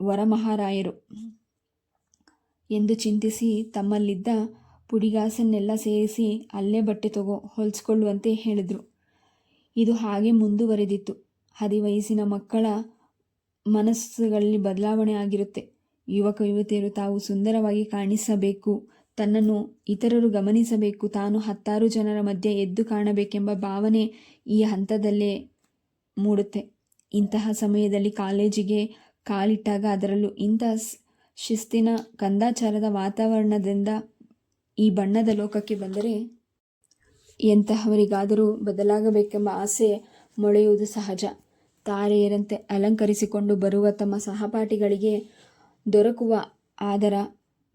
ವರಮಹಾರಾಯರು. ಎಂದು ಚಿಂತಿಸಿ ತಮ್ಮಲ್ಲಿದ್ದ ಪುಡಿಗಾಸನ್ನೆಲ್ಲ ಸೇರಿಸಿ ಅಲ್ಲೇ ಬಟ್ಟೆ ತಗೋ ಹೊಲಿಸ್ಕೊಳ್ಳುವಂತೆ ಹೇಳಿದರು. ಇದು ಹಾಗೆ ಮುಂದುವರೆದಿತ್ತು. ಹದಿವಯಸ್ಸಿನ ಮಕ್ಕಳ ಮನಸ್ಸುಗಳಲ್ಲಿ ಬದಲಾವಣೆ ಆಗಿರುತ್ತೆ. ಯುವಕ ಯುವತಿಯರು ತಾವು ಸುಂದರವಾಗಿ ಕಾಣಿಸಬೇಕು ತನ್ನನ್ನು ಇತರರು ಗಮನಿಸಬೇಕು. ತಾನು ಹತ್ತಾರು ಜನರ ಮಧ್ಯೆ ಎದ್ದು ಕಾಣಬೇಕೆಂಬ ಭಾವನೆ ಈ ಹಂತದಲ್ಲೇ ಮೂಡುತ್ತೆ. ಇಂತಹ ಸಮಯದಲ್ಲಿ ಕಾಲೇಜಿಗೆ ಕಾಲಿಟ್ಟಾಗ ಅದರಲ್ಲೂ ಇಂಥ ಶಿಸ್ತಿನ ಕಂದಾಚಾರದ ವಾತಾವರಣದಿಂದ ಈ ಬಣ್ಣದ ಲೋಕಕ್ಕೆ ಬಂದರೆ ಎಂತಹವರಿಗಾದರೂ ಬದಲಾಗಬೇಕೆಂಬ ಆಸೆ ಮೊಳೆಯುವುದು ಸಹಜ. ತಾರೆಯರಂತೆ ಅಲಂಕರಿಸಿಕೊಂಡು ಬರುವ ತಮ್ಮ ಸಹಪಾಠಿಗಳಿಗೆ ದೊರಕುವ ಆದರ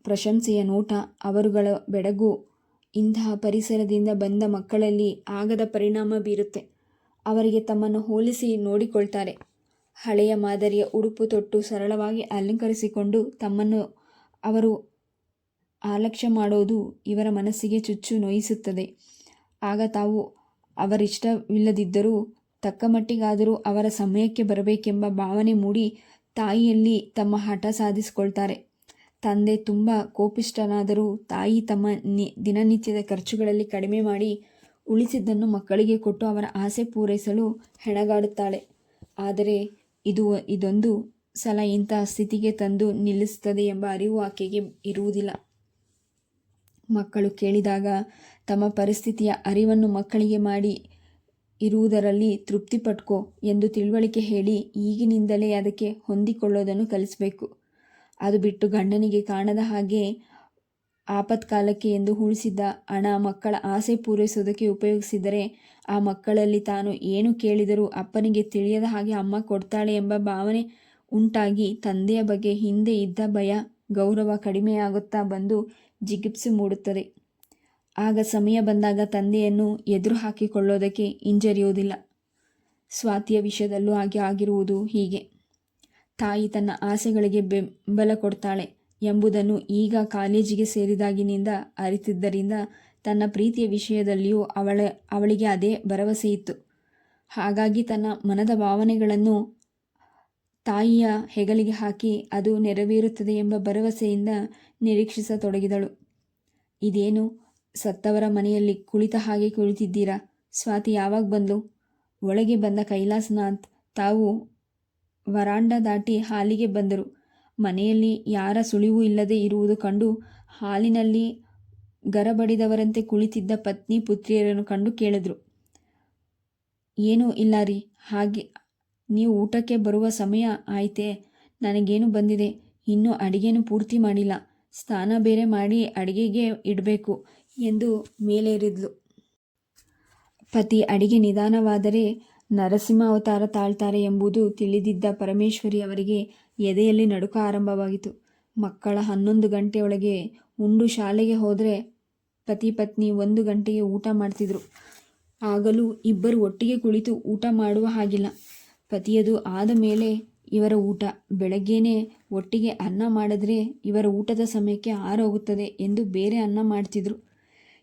ಪ್ರಶಂಸೆಯ ನೋಟ ಅವರುಗಳ ಬೆಡಗು ಇಂತಹ ಪರಿಸರದಿಂದ ಬಂದ ಮಕ್ಕಳಲ್ಲಿ ಆಗದ ಪರಿಣಾಮ ಬೀರುತ್ತೆ. ಅವರಿಗೆ ತಮ್ಮನ್ನು ಹೋಲಿಸಿ ನೋಡಿಕೊಳ್ತಾರೆ. ಹಳೆಯ ಮಾದರಿಯ ಉಡುಪು ತೊಟ್ಟು ಸರಳವಾಗಿ ಅಲಂಕರಿಸಿಕೊಂಡು ತಮ್ಮನ್ನು ಅವರು ಆಲಕ್ಷ್ಯ ಮಾಡೋದು ಇವರ ಮನಸ್ಸಿಗೆ ಚುಚ್ಚು ನೋಯಿಸುತ್ತದೆ. ಆಗ ತಾವು ಅವರಿಷ್ಟವಿಲ್ಲದಿದ್ದರೂ ತಕ್ಕ ಮಟ್ಟಿಗಾದರೂ ಅವರ ಸಮಯಕ್ಕೆ ಬರಬೇಕೆಂಬ ಭಾವನೆ ಮೂಡಿ ತಾಯಿಯಲ್ಲಿ ತಮ್ಮ ಹಠ ಸಾಧಿಸಿಕೊಳ್ತಾರೆ. ತಂದೆ ತುಂಬ ಕೋಪಿಷ್ಟನಾದರೂ ತಾಯಿ ತಮ್ಮ ನಿ, ದಿನನಿತ್ಯದ ಖರ್ಚುಗಳಲ್ಲಿ ಕಡಿಮೆ ಮಾಡಿ ಉಳಿಸಿದ್ದನ್ನು ಮಕ್ಕಳಿಗೆ ಕೊಟ್ಟು ಅವರ ಆಸೆ ಪೂರೈಸಲು ಹೆಣಗಾಡುತ್ತಾಳೆ. ಆದರೆ ಇದು, ಇದೊಂದು ಸಲ ಇಂಥ ಸ್ಥಿತಿಗೆ ತಂದು ನಿಲ್ಲಿಸುತ್ತದೆ ಎಂಬ ಅರಿವು ಆಕೆಗೆ ಇರುವುದಿಲ್ಲ. ಮಕ್ಕಳು ಕೇಳಿದಾಗ ತಮ್ಮ ಪರಿಸ್ಥಿತಿಯ ಅರಿವನ್ನು ಮಕ್ಕಳಿಗೆ ಮಾಡಿ ಇರುವುದರಲ್ಲಿ ತೃಪ್ತಿ ಪಟ್ಕೋ ಎಂದು ತಿಳುವಳಿಕೆ ಹೇಳಿ ಈಗಿನಿಂದಲೇ ಅದಕ್ಕೆ ಹೊಂದಿಕೊಳ್ಳೋದನ್ನು ಕಲಿಸಬೇಕು. ಅದು ಬಿಟ್ಟು ಗಂಡನಿಗೆ ಕಾಣದ ಹಾಗೆ ಆಪತ್ಕಾಲಕ್ಕೆ ಎಂದು ಉಳಿಸಿದ್ದ ಹಣ ಮಕ್ಕಳ ಆಸೆ ಪೂರೈಸೋದಕ್ಕೆ ಉಪಯೋಗಿಸಿದರೆ ಆ ಮಕ್ಕಳಲ್ಲಿ ತಾನು ಏನು ಕೇಳಿದರೂ ಅಪ್ಪನಿಗೆ ತಿಳಿಯದ ಹಾಗೆ ಅಮ್ಮ ಕೊಡ್ತಾಳೆ ಎಂಬ ಭಾವನೆ ಉಂಟಾಗಿ ತಂದೆಯ ಬಗ್ಗೆ ಹಿಂದೆ ಇದ್ದ ಭಯ ಗೌರವ ಕಡಿಮೆಯಾಗುತ್ತಾ ಬಂದು ಜಿಗಿಪ್ಸು ಮೂಡುತ್ತದೆ. ಆಗ ಸಮಯ ಬಂದಾಗ ತಂದೆಯನ್ನು ಎದುರು ಹಾಕಿಕೊಳ್ಳೋದಕ್ಕೆ ಹಿಂಜರಿಯುವುದಿಲ್ಲ. ಸ್ವಾತಿಯ ವಿಷಯದಲ್ಲೂ ಹಾಗೆ ಆಗಿರುವುದು ಹೀಗೆ. ತಾಯಿ ತನ್ನ ಆಸೆಗಳಿಗೆ ಬೆಂಬಲ ಕೊಡ್ತಾಳೆ ಎಂಬುದನ್ನು ಈಗ ಕಾಲೇಜಿಗೆ ಸೇರಿದಾಗಿನಿಂದ ಅರಿತಿದ್ದರಿಂದ ತನ್ನ ಪ್ರೀತಿಯ ವಿಷಯದಲ್ಲಿಯೂ ಅವಳ, ಅವಳಿಗೆ ಅದೇ ಭರವಸೆ ಇತ್ತು. ಹಾಗಾಗಿ ತನ್ನ ಮನದ ಭಾವನೆಗಳನ್ನು ತಾಯಿಯ ಹೆಗಲಿಗೆ ಹಾಕಿ ಅದು ನೆರವೇರುತ್ತದೆ ಎಂಬ ಭರವಸೆಯಿಂದ ನಿರೀಕ್ಷಿಸತೊಡಗಿದಳು. ಇದೇನು? ಸತ್ತವರ ಮನೆಯಲ್ಲಿ ಕುಳಿತ ಹಾಗೆ ಕುಳಿತಿದ್ದೀರಾ? ಸ್ವಾತಿ ಯಾವಾಗ ಬಂದು ಒಳಗೆ ಬಂದ ಕೈಲಾಸನಾಥ್ ತಾವು ವರಾಂಡ ದಾಟಿ ಹಾಲಿಗೆ ಬಂದರು. ಮನೆಯಲ್ಲಿ ಯಾರ ಸುಳಿವು ಇಲ್ಲದೆ ಇರುವುದು ಕಂಡು ಹಾಲಿನಲ್ಲಿ ಗರಬಡಿದವರಂತೆ ಕುಳಿತಿದ್ದ ಪತ್ನಿ ಪುತ್ರಿಯರನ್ನು ಕಂಡು ಕೇಳಿದ್ರು. ಏನೂ ಇಲ್ಲ ರೀ, ಹಾಗೆ ನೀವು ಊಟಕ್ಕೆ ಬರುವ ಸಮಯ ಆಯ್ತೇ, ನನಗೇನು ಬಂದಿದೆ, ಇನ್ನೂ ಅಡಿಗೆನೂ ಪೂರ್ತಿ ಮಾಡಿಲ್ಲ, ಸ್ನಾನ ಬೇರೆ ಮಾಡಿ ಅಡಿಗೆಗೆ ಇಡಬೇಕು ಎಂದು ಮೇಲೇರಿದ್ಲು. ಪತಿ ಅಡಿಗೆ ನಿಧಾನವಾದರೆ ನರಸಿಂಹ ಅವತಾರ ತಾಳ್ತಾರೆ ಎಂಬುದು ತಿಳಿದಿದ್ದ ಪರಮೇಶ್ವರಿ ಅವರಿಗೆ ಎದೆಯಲ್ಲಿ ನಡುಕ ಆರಂಭವಾಗಿತು ಮಕ್ಕಳ ಹನ್ನೊಂದು ಗಂಟೆಯೊಳಗೆ ಉಂಡು ಶಾಲೆಗೆ ಹೋದರೆ ಪತಿ ಪತ್ನಿ ಒಂದು ಗಂಟೆಗೆ ಊಟ ಮಾಡ್ತಿದ್ರು. ಆಗಲೂ ಇಬ್ಬರು ಒಟ್ಟಿಗೆ ಕುಳಿತು ಊಟ ಮಾಡುವ ಹಾಗಿಲ್ಲ. ಪತಿಯದು ಆದ ಮೇಲೆ ಇವರ ಊಟ, ಬೆಳಗ್ಗೆನೇ ಒಟ್ಟಿಗೆ ಅನ್ನ ಮಾಡಿದ್ರೆ ಇವರ ಊಟದ ಸಮಯಕ್ಕೆ ಆರೋಗುತ್ತದೆ ಎಂದು ಬೇರೆ ಅನ್ನ ಮಾಡ್ತಿದ್ರು.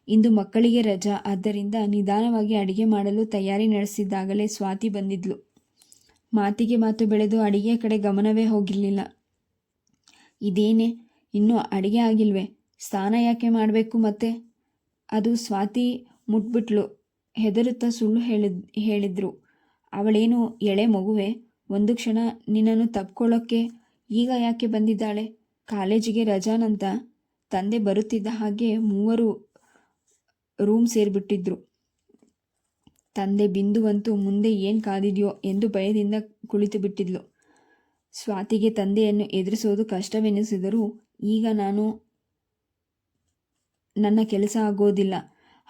ಇಂದು ಮಕ್ಕಳಿಗೆ ರಜಾ. ಆದ್ದರಿಂದ ನಿಧಾನವಾಗಿ ಅಡಿಗೆ ಮಾಡಲು ತಯಾರಿ ನಡೆಸಿದ್ದಾಗಲೇ ಸ್ವಾತಿ ಬಂದಿದ್ಲು. ಮಾತಿಗೆ ಮಾತು ಬೆಳೆದು ಅಡಿಗೆ ಕಡೆ ಗಮನವೇ ಹೋಗಿರಲಿಲ್ಲ. ಇದೇನೆ? ಇನ್ನೂ ಅಡಿಗೆ ಆಗಿಲ್ವೇ? ಸ್ನಾನ ಯಾಕೆ ಮಾಡಬೇಕು ಮತ್ತೆ? ಅದು ಸ್ವಾತಿ ಮುಟ್ಬಿಟ್ಲು. ಹೆದರುತ್ತಾ ಸುಳ್ಳು ಹೇಳಿದ್, ಹೇಳಿದ್ರು. ಅವಳೇನು ಎಳೆ ಮಗುವೆ? ಒಂದು ಕ್ಷಣ ನಿನ್ನನ್ನು ತಪ್ಕೊಳ್ಳೋಕ್ಕೆ ಈಗ ಯಾಕೆ ಬಂದಿದ್ದಾಳೆ? ಕಾಲೇಜಿಗೆ ರಜಾನಂತ ತಂದೆ ಬರುತ್ತಿದ್ದ ಹಾಗೆ ಮೂವರು ರೂಮ್ ಸೇರಿಬಿಟ್ಟಿದ್ರು. ತಂದೆ ಬಿಂದುವಂತೂ ಮುಂದೆ ಏನು ಕಾದಿದೆಯೋ ಎಂದು ಭಯದಿಂದ ಕುಳಿತು ಬಿಟ್ಟಿದ್ಲು. ಸ್ವಾತಿಗೆ ತಂದೆಯನ್ನು ಎದುರಿಸೋದು ಕಷ್ಟವೆನಿಸಿದರೂ ಈಗ ನಾನು ನನ್ನ ಕೆಲಸ ಆಗೋದಿಲ್ಲ.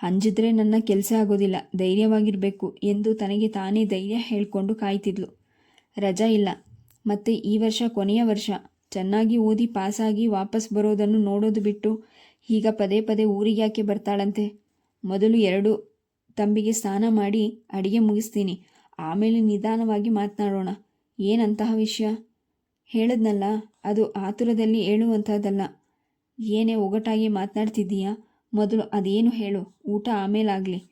ಅಂಜಿದ್ರೆ ನನ್ನ ಕೆಲಸ ಆಗೋದಿಲ್ಲ. ಧೈರ್ಯವಾಗಿರಬೇಕು ಎಂದು ತನಗೆ ತಾನೇ ಧೈರ್ಯ ಹೇಳಿಕೊಂಡು ಕಾಯ್ತಿದ್ಲು. ರಜಾ ಇಲ್ಲ. ಮತ್ತು ಈ ವರ್ಷ ಕೊನೆಯ ವರ್ಷ. ಚೆನ್ನಾಗಿ ಓದಿ ಪಾಸಾಗಿ ವಾಪಸ್ ಬರೋದನ್ನು ನೋಡೋದು ಬಿಟ್ಟು ಈಗ ಪದೇ ಪದೇ ಊರಿಗೆ ಯಾಕೆ ಬರ್ತಾಳಂತೆ? ಮೊದಲು ಎರಡು ತಂಬಿಗೆ ಸ್ನಾನ ಮಾಡಿ ಅಡಿಗೆ ಮುಗಿಸ್ತೀನಿ. ಆಮೇಲೆ ನಿಧಾನವಾಗಿ ಮಾತನಾಡೋಣ. ಏನಂತಹ ವಿಷಯ? ಹೇಳದ್ನಲ್ಲ, ಅದು ಆತುರದಲ್ಲಿ ಹೇಳುವಂಥದ್ದಲ್ಲ ಏನೇ ಒಗಟಾಗಿ ಮಾತನಾಡ್ತಿದ್ದೀಯಾ? ಮೊದಲು ಅದೇನು ಹೇಳು. ಊಟ ಆಮೇಲಾಗಲಿ.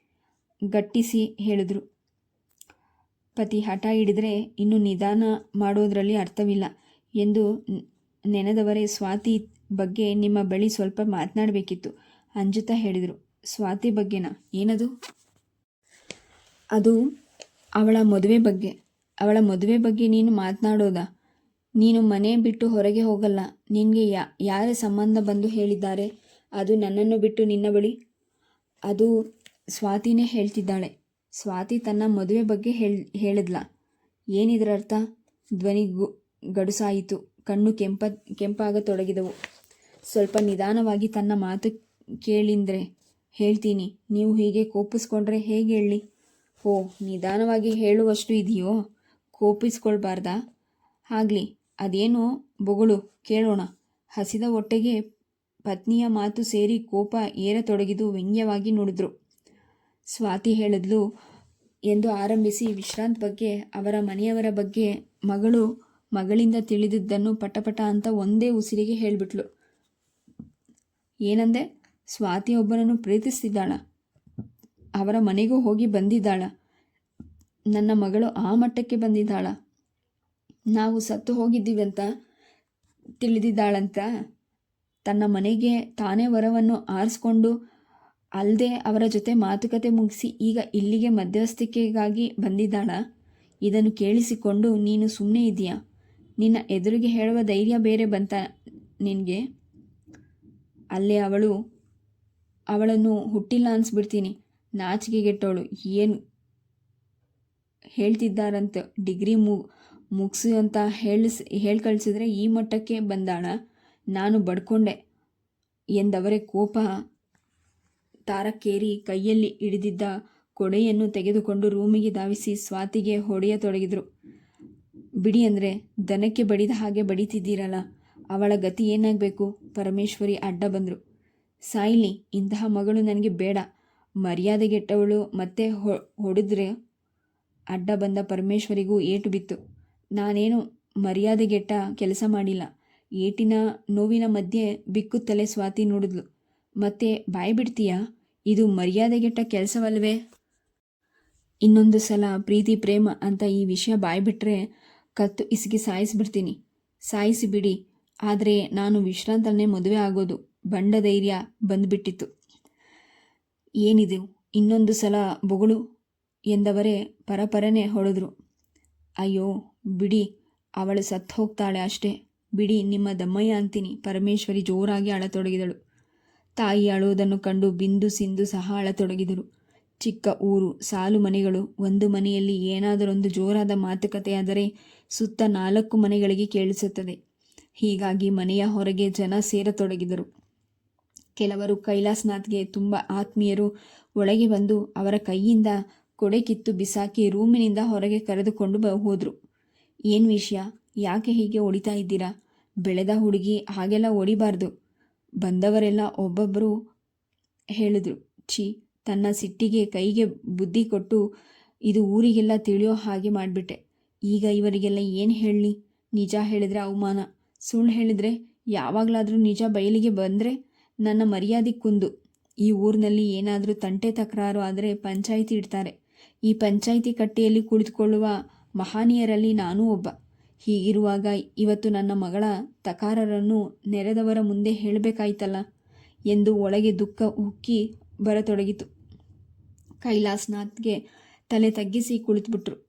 ಗಟ್ಟಿಸಿ ಹೇಳಿದ್ರು. ಪತಿ ಹಠ ಹಿಡಿದ್ರೆ ಇನ್ನು ನಿಧಾನ ಮಾಡೋದರಲ್ಲಿ ಅರ್ಥವಿಲ್ಲ ಎಂದು ನೆನೆದವರೇ ಸ್ವಾತಿ ಬಗ್ಗೆ ನಿಮ್ಮ ಬಳಿ ಸ್ವಲ್ಪ ಮಾತನಾಡಬೇಕಿತ್ತು. ಅಂಜುತ್ತಾ ಹೇಳಿದರು. ಸ್ವಾತಿ ಬಗ್ಗೆನಾ? ಏನದು? ಅದು ಅವಳ ಮದುವೆ ಬಗ್ಗೆ. ಅವಳ ಮದುವೆ ಬಗ್ಗೆ ನೀನು ಮಾತನಾಡೋದಾ? ನೀನು ಮನೆ ಬಿಟ್ಟು ಹೊರಗೆ ಹೋಗಲ್ಲ. ನಿನಗೆ ಯಾ, ಯಾರ ಸಂಬಂಧ ಬಂದು ಹೇಳಿದ್ದಾರೆ? ಅದು ನನ್ನನ್ನು ಬಿಟ್ಟು ನಿನ್ನ ಬಳಿ? ಅದು ಸ್ವಾತಿನೇ ಹೇಳ್ತಿದ್ದಾಳೆ. ಸ್ವಾತಿ ತನ್ನ ಮದುವೆ ಬಗ್ಗೆ ಹೇಳ್, ಹೇಳಿದ್ಲ? ಏನಿದ್ರ ಅರ್ಥ ಧ್ವನಿ ಗಡುಸಾಯಿತು. ಕಣ್ಣು ಕೆಂಪ, ಕೆಂಪಾಗತೊಡಗಿದವು. ಸ್ವಲ್ಪ ನಿಧಾನವಾಗಿ ತನ್ನ ಮಾತು ಕೇಳಿಂದ್ರೆ ಹೇಳ್ತೀನಿ. ನೀವು ಹೀಗೆ ಕೋಪಿಸ್ಕೊಂಡ್ರೆ ಹೇಗೆ ಹೇಳಿ? ಓ ನಿಧಾನವಾಗಿ ಹೇಳುವಷ್ಟು ಇದೆಯೋ? ಕೋಪಿಸ್ಕೊಳ್ಬಾರ್ದಾ? ಆಗಲಿ, ಅದೇನು ಬೊಗಳು, ಕೇಳೋಣ. ಹಸಿದ ಹೊಟ್ಟೆಗೆ ಪತ್ನಿಯ ಮಾತು ಸೇರಿ ಕೋಪ ಏರತೊಡಗಿದು ವ್ಯಂಗ್ಯವಾಗಿ ನುಡಿದ್ರು. ಸ್ವಾತಿ ಹೇಳಿದ್ಲು, ಎಂದು ಆರಂಭಿಸಿ ವಿಶ್ರಾಂತ್ ಬಗ್ಗೆ, ಅವರ ಮನೆಯವರ ಬಗ್ಗೆ ಮಗಳು ಮಗಳಿಂದ ತಿಳಿದಿದ್ದನ್ನು ಪಟಪಟ ಅಂತ ಒಂದೇ ಉಸಿರಿಗೆ ಹೇಳಿಬಿಟ್ಲು. ಏನಂದೆ? ಸ್ವಾತಿ ಒಬ್ಬನನ್ನು ಪ್ರೀತಿಸ್ತಿದ್ದಾಳ. ಅವರ ಮನೆಗೂ ಹೋಗಿ ಬಂದಿದ್ದಾಳ. ನನ್ನ ಮಗಳು ಆ ಮಟ್ಟಕ್ಕೆ ಬಂದಿದ್ದಾಳ. ನಾವು ಸತ್ತು ಹೋಗಿದ್ದೀವಿ ಅಂತ ತಿಳಿದಿದ್ದಾಳಂತ ತನ್ನ ಮನೆಗೆ ತಾನೇ ವರವನ್ನು ಆರಿಸ್ಕೊಂಡು ಅಲ್ಲದೆ ಅವರ ಜೊತೆ ಮಾತುಕತೆ ಮುಗಿಸಿ ಈಗ ಇಲ್ಲಿಗೆ ಮಧ್ಯಸ್ಥಿಕೆಗಾಗಿ ಬಂದಿದ್ದಾಳ. ಇದನ್ನು ಕೇಳಿಸಿಕೊಂಡು ನೀನು ಸುಮ್ಮನೆ ಇದೆಯಾ ನಿನ್ನ ಎದುರಿಗೆ ಹೇಳುವ ಧೈರ್ಯ ಬೇರೆ ಬಂತ ನಿನಗೆ? ಅಲ್ಲೇ ಅವಳು ಅವಳನ್ನು ಹುಟ್ಟಿಲ್ಲ ಅನ್ಸ್ಬಿಡ್ತೀನಿ. ನಾಚಿಕೆಗೆಟ್ಟವಳು ಏನು ಹೇಳ್ತಿದ್ದಾರಂತ ಡಿಗ್ರಿ ಮು, ಮುಗಿಸು ಅಂತ ಹೇಳಿಸ್ ಹೇಳಿ ಕಳಿಸಿದ್ರೆ ಈ ಮಟ್ಟಕ್ಕೆ ಬಂದಾಳ. ನಾನು ಬಡ್ಕೊಂಡೆ ಎಂದವರೇ ಕೋಪ. ತಾರಕ್ಕೇರಿ ಕೈಯಲ್ಲಿ ಹಿಡಿದಿದ್ದ ಕೊಡೆಯನ್ನು ತೆಗೆದುಕೊಂಡು ರೂಮಿಗೆ ಧಾವಿಸಿ ಸ್ವಾತಿಗೆ ಹೊಡೆಯತೊಡಗಿದ್ರು ಬಿಡಿ ಅಂದರೆ ದನಕ್ಕೆ ಬಡಿದ ಹಾಗೆ ಬಡಿತಿದ್ದೀರಲ್ಲ, ಅವಳ ಗತಿ ಏನಾಗಬೇಕು? ಪರಮೇಶ್ವರಿ ಅಡ್ಡ ಬಂದರು. ಸಾಯ್ಲಿ, ಇಂತಹ ಮಗಳು ನನಗೆ ಬೇಡ. ಮರ್ಯಾದೆಗೆಟ್ಟವಳು, ಮತ್ತೆ ಹೊಡೆದ್ರೆ ಅಡ್ಡ ಬಂದ ಪರಮೇಶ್ವರಿಗೂ ಏಟು ಬಿತ್ತು. ನಾನೇನು ಮರ್ಯಾದೆಗೆಟ್ಟ ಕೆಲಸ ಮಾಡಿಲ್ಲ. ಏಟಿನ ನೋವಿನ ಮಧ್ಯೆ ಬಿಕ್ಕುತ್ತಲೇ ಸ್ವಾತಿ ನೋಡಿದ್ಲು. ಮತ್ತೆ, ಬಾಯಿ ಬಿಡ್ತೀಯಾ? ಇದು ಮರ್ಯಾದೆಗೆಟ್ಟ ಕೆಲಸವಲ್ವೇ? ಇನ್ನೊಂದು ಸಲ ಪ್ರೀತಿ, ಪ್ರೇಮ ಅಂತ ಈ ವಿಷಯ ಬಾಯ್ಬಿಟ್ರೆ ಕತ್ತು ಇಸಿಗೆ ಸಾಯಿಸಿಬಿಡ್ತೀನಿ. ಸಾಯಿಸಿ ಬಿಡಿ ಆದರೆ ನಾನು ವಿಶ್ರಾಂತನೇ ಮದುವೆ ಆಗೋದು. ಬಂಡ ಧೈರ್ಯ ಬಂದುಬಿಟ್ಟಿತ್ತು. ಏನಿದು? ಇನ್ನೊಂದು ಸಲ ಬೊಗಳು ಎಂದವರೇ ಪರಪರನೆ ಹೊಡೆದ್ರು. ಅಯ್ಯೋ, ಬಿಡಿ, ಅವಳು ಸತ್ತು ಹೋಗ್ತಾಳೆ ಅಷ್ಟೇ. ಬಿಡಿ, ನಿಮ್ಮ ದಮ್ಮಯ್ಯ ಅಂತೀನಿ. ಪರಮೇಶ್ವರಿ ಜೋರಾಗಿ ಅಳತೊಡಗಿದಳು. ತಾಯಿ ಅಳುವುದನ್ನು ಕಂಡು ಬಿಂದು ಸಿಂಧು ಸಹ ಅಳತೊಡಗಿದರು. ಚಿಕ್ಕ ಊರು, ಸಾಲು ಮನೆಗಳು, ಒಂದು ಮನೆಯಲ್ಲಿ ಏನಾದರೊಂದು ಜೋರಾದ ಮಾತುಕತೆಯಾದರೆ ಸುತ್ತ ನಾಲ್ಕು ಮನೆಗಳಿಗೆ ಕೇಳಿಸುತ್ತದೆ. ಹೀಗಾಗಿ ಮನೆಯ ಹೊರಗೆ ಜನ ಸೇರತೊಡಗಿದರು. ಕೆಲವರು ಕೈಲಾಸನಾಥ್ಗೆ ತುಂಬ ಆತ್ಮೀಯರು ಒಳಗೆ ಬಂದು ಅವರ ಕೈಯಿಂದ ಕೊಡೆ ಕಿತ್ತು ಬಿಸಾಕಿ ರೂಮಿನಿಂದ ಹೊರಗೆ ಕರೆದುಕೊಂಡು ಬ ಹೋದರು. ಏನು ವಿಷಯ? ಯಾಕೆ ಹೀಗೆ ಹೊಡಿತಾ ಇದ್ದೀರಾ? ಬೆಳೆದ ಹುಡುಗಿ ಹಾಗೆಲ್ಲ ಹೊಡಿಬಾರ್ದು. ಬಂದವರೆಲ್ಲ ಒಬ್ಬೊಬ್ಬರು ಹೇಳಿದ್ರು, ಛಿ, ತನ್ನ ಸಿಟ್ಟಿಗೆ ಕೈಗೆ ಬುದ್ಧಿ ಕೊಟ್ಟು ಇದು ಊರಿಗೆಲ್ಲ ತಿಳಿಯೋ ಹಾಗೆ ಮಾಡಿಬಿಟ್ಟೆ. ಈಗ ಇವರಿಗೆಲ್ಲ ಏನು ಹೇಳಲಿ? ನಿಜ ಹೇಳಿದ್ರೆ ಅವಮಾನ. ಸುಳ್ಳು ಹೇಳಿದರೆ ಯಾವಾಗಲಾದರೂ ನಿಜ ಬಯಲಿಗೆ ಬಂದರೆ ನನ್ನ ಮರ್ಯಾದೆ ಕುಂದು. ಈ ಊರಿನಲ್ಲಿ ಏನಾದರೂ ತಂಟೆ ತಕರಾರು ಆದರೆ ಪಂಚಾಯಿತಿ ಇಡ್ತಾರೆ. ಈ ಪಂಚಾಯಿತಿ ಕಟ್ಟೆಯಲ್ಲಿ ಕುಳಿತುಕೊಳ್ಳುವ ಮಹಾನೀಯರಲ್ಲಿ ನಾನೂ ಒಬ್ಬ. ಹೀಗಿರುವಾಗ ಇವತ್ತು ನನ್ನ ಮಗಳ ತಕಾರರನ್ನು ನೆರೆದವರ ಮುಂದೆ ಹೇಳಬೇಕಾಯ್ತಲ್ಲ ಎಂದು ಒಳಗೆ ದುಃಖ ಉಕ್ಕಿ ಬರತೊಡಗಿತು. ಕೈಲಾಸ್ನಾಥ್ಗೆ ತಲೆ ತಗ್ಗಿಸಿ ಕುಳಿತುಬಿಟ್ರು.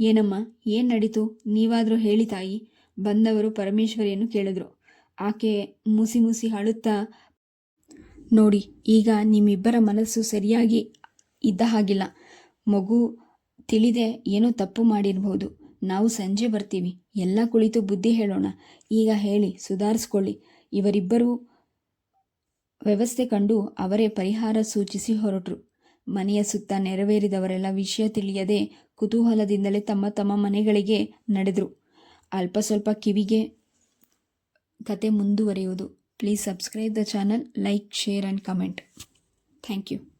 ಏನಮ್ಮ, ಏನು ನಡೀತು? ನೀವಾದರೂ ಹೇಳಿ ತಾಯಿ, ಬಂದವರು ಪರಮೇಶ್ವರಿಯನ್ನು ಕೇಳಿದ್ರು. ಆಕೆ ಮುಸಿ ಮುಸಿ ಅಳುತ್ತಾ, ನೋಡಿ, ಈಗ ನಿಮ್ಮಿಬ್ಬರ ಮನಸ್ಸು ಸರಿಯಾಗಿ ಇದ್ದ ಹಾಗಿಲ್ಲ. ಮಗು ತಿಳಿದೆ ಏನೋ ತಪ್ಪು ಮಾಡಿರಬಹುದು ನಾವು ಸಂಜೆ ಬರ್ತೀವಿ. ಎಲ್ಲ ಕುಳಿತು ಬುದ್ಧಿ ಹೇಳೋಣ. ಈಗ ಹೇಳಿ, ಸುಧಾರಿಸ್ಕೊಳ್ಳಿ. ಇವರಿಬ್ಬರೂ ವ್ಯವಸ್ಥೆ ಕಂಡು ಅವರೇ ಪರಿಹಾರ ಸೂಚಿಸಿ ಹೊರಟರು. ಮನೆಯ ಸುತ್ತ ನೆರವೇರಿದವರೆಲ್ಲ ವಿಷಯ ತಿಳಿಯದೆ ಕುತೂಹಲದಿಂದಲೇ ತಮ್ಮ ತಮ್ಮ ಮನೆಗಳಿಗೆ ನಡೆದರು. ಅಲ್ಪ ಸ್ವಲ್ಪ ಕಿವಿಗೆ ಕತೆ ಮುಂದುವರಿಯುವುದು. Please subscribe the channel like share and comment thank you